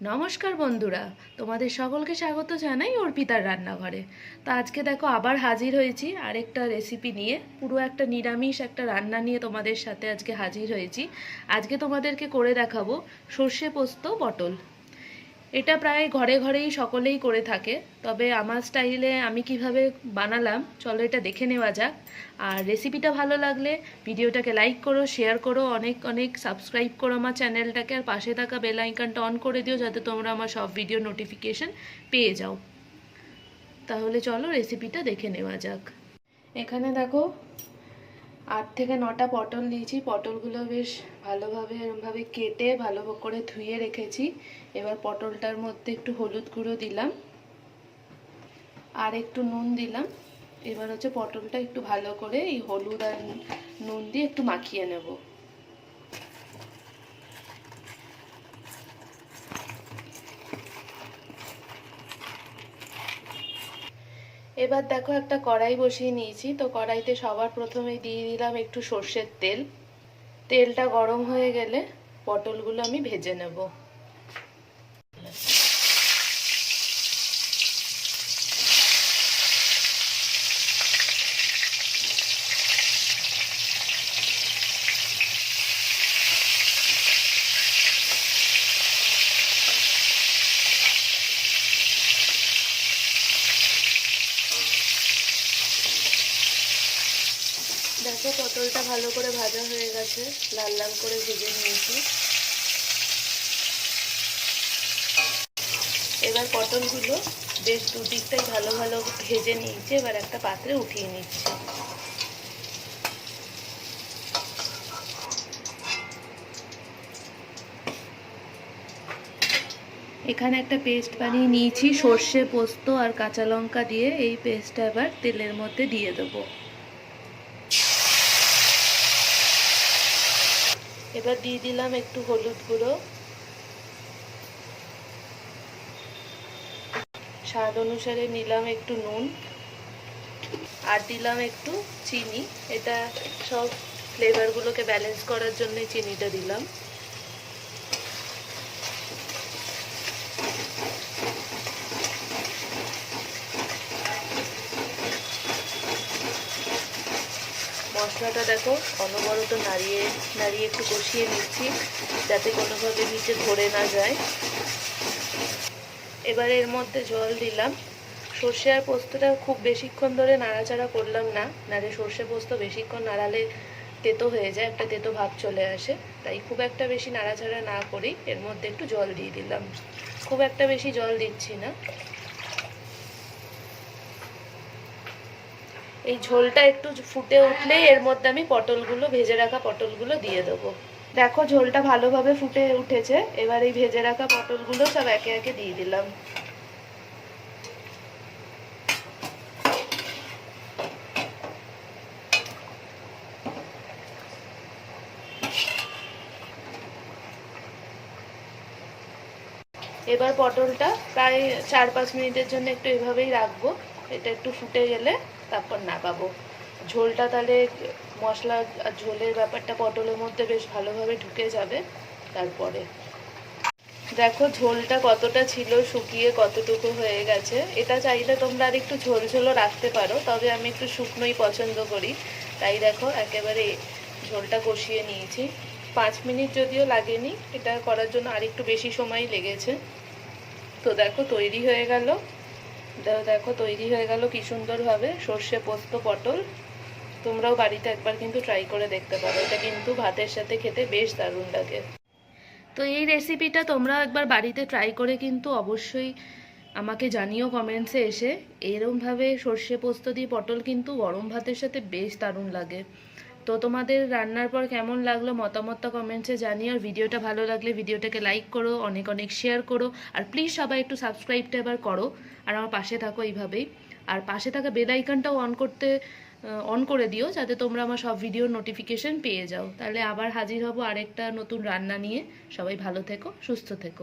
নমস্কার বন্ধুরা, তোমাদের সকলকে স্বাগত জানাই অর্পিতার রান্নাঘরে। তো আজকে দেখো আবার হাজির হয়েছি আরেকটা রেসিপি নিয়ে, পুরো একটা নিরামিষ একটা রান্না নিয়ে তোমাদের সাথে আজকে হাজির হয়েছি। আজকে তোমাদেরকে করে দেখাবো সর্ষে পোস্ত পটল। এটা প্রায় ঘরে ঘরেই সকলেই করে থাকে। তবে আমার স্টাইলে আমি কীভাবে বানালাম, চলো এটা দেখে নেওয়া যাক। আর রেসিপিটা ভালো লাগলে ভিডিওটাকে লাইক করো, শেয়ার করো, অনেক অনেক সাবস্ক্রাইব করো আমার চ্যানেলটাকে। আর পাশে থাকা বেল আইকনটা অন করে দিও যাতে তোমরা আমার সব ভিডিও নোটিফিকেশন পেয়ে যাও। তাহলে চলো রেসিপিটা দেখে নেওয়া যাক। এখানে দেখো আট থেকে নটা পটল নিয়েছি। পটলগুলো বেশ ভালোভাবে, এরমভাবে কেটে ভালো করে ধুয়ে রেখেছি। এবার পটলটার মধ্যে একটু হলুদ গুঁড়ো দিলাম আর একটু নুন দিলাম। এবার হচ্ছে পটলটা একটু ভালো করে এই হলুদ আর নুন দিয়ে একটু মাখিয়ে নেব। এবার দেখো একটা কড়াই বসিয়ে নিয়েছি। তো কড়াইতে সবার প্রথমে দিয়ে দিলাম একটু সর্ষের তেল। তেলটা গরম হয়ে গেলে পটলগুলো আমি ভেজে নেব। দেখো পটলটা ভালো করে ভাজা হয়ে গেছে। লাল লাল করে ভেজে নিয়েছি। এবার পটলগুলো বেশ দুদিকটাই ভালো ভালো ভেজে নিয়েছি, এবার একটা পাত্রে উঠিয়ে নিচ্ছি। এখানে একটা পেস্ট বানিয়ে নিয়েছি, সর্ষে পোস্ত আর কাঁচা লঙ্কা দিয়ে। এই পেস্টটা এবার তেলের মধ্যে দিয়ে দেবো। এবার দিয়ে দিলাম একটু হলুদ গুঁড়ো। স্বাদ অনুসারে নিলাম একটু নুন আর দিলাম একটু চিনি। এটা সব ফ্লেভারগুলোকে ব্যালেন্স করার জন্য চিনিটা দিলাম। মশলাটা দেখো, অনবরত নাড়িয়ে নাড়িয়ে একটু কষিয়ে নিচ্ছি, যাতে কোনোভাবে নিচে ধরে না যায়। এবার এর মধ্যে জল দিলাম। সর্ষে আর পোস্তটা খুব বেশিক্ষণ ধরে নাড়াচাড়া করলাম না নাড়ে সর্ষে পোস্ত বেশিক্ষণ নাড়ালে তেতো হয়ে যায়, একটা তেতো ভাব চলে আসে। তাই খুব একটা বেশি নাড়াচাড়া না করেই এর মধ্যে একটু জল দিয়ে দিলাম। খুব একটা বেশি জল দিচ্ছি না। এই ঝোলটা একটু ফুটে উঠলে এর মধ্যে আমি পটলগুলো, ভেজে রাখা পটলগুলো দিয়ে দেবো। দেখো, ঝোলটা ভালোভাবে ফুটে উঠেছে। এবার এই ভেজে রাখা পটলগুলো সব একে একে দিয়ে দিলাম। এবার পটলটা প্রায় চার পাঁচ মিনিটের জন্য একটু এভাবেই রাখব। এটা একটু ফুটে গেলে তারপর নামাবো ঝোলটা তাহলে মশলা আর ঝোলের ব্যাপারটা পটলের মধ্যে বেশ ভালোভাবে ঢুকে যাবে তারপরে। দেখো ঝোলটা কতটা ছিল, শুকিয়ে কতটুকু হয়ে গেছে। এটা চাইলে তোমরা আর একটু ঝোল ঝোলও রাখতে পারো, তবে আমি একটু শুকনোই পছন্দ করি। তাই দেখো একেবারে ঝোলটা কষিয়ে নিয়েছি। পাঁচ মিনিট যদিও লাগেনি, এটা করার জন্য আর একটু বেশি সময় লেগেছে। তো দেখো তৈরি হয়ে গেল। দেখো, তৈরি হয়ে গেল, কি সুন্দরভাবে। সর্ষে, পোস্ত, পটল। তোমরাও বাড়িতে একবার কিন্তু ট্রাই করে দেখতে পারো। এটা কিন্তু ভাতের সাথে খেতে বেশ দারুণ লাগে। তো এই রেসিপিটা তোমরা একবার বাড়িতে ট্রাই করে কিন্তু অবশ্যই আমাকে জানিও কমেন্টসে এসে। এরমভাবে সর্ষে, পোস্ত দিয়ে পটল কিন্তু গরম ভাতের সাথে বেশ দারুণ লাগে। তো তোমাদের রান্নার পর কেমন লাগল মতামতটা কমেন্টসে জানিও। আর ভিডিওটা ভালো লাগলে ভিডিওটাকে লাইক করো, অনেক অনেক শেয়ার করো। আর প্লিজ সবাই একটু সাবস্ক্রাইবটা এবার করো। আর আমার পাশে থাকো এইভাবেই। আর পাশে থাকা বেল আইকনটাও অন করতে অন করে দিও যাতে তোমরা আমার সব ভিডিওর নোটিফিকেশন পেয়ে যাও। তাহলে আবার হাজির হব আরেকটা নতুন রান্না নিয়ে। সবাই ভালো থেকো, সুস্থ থেকো।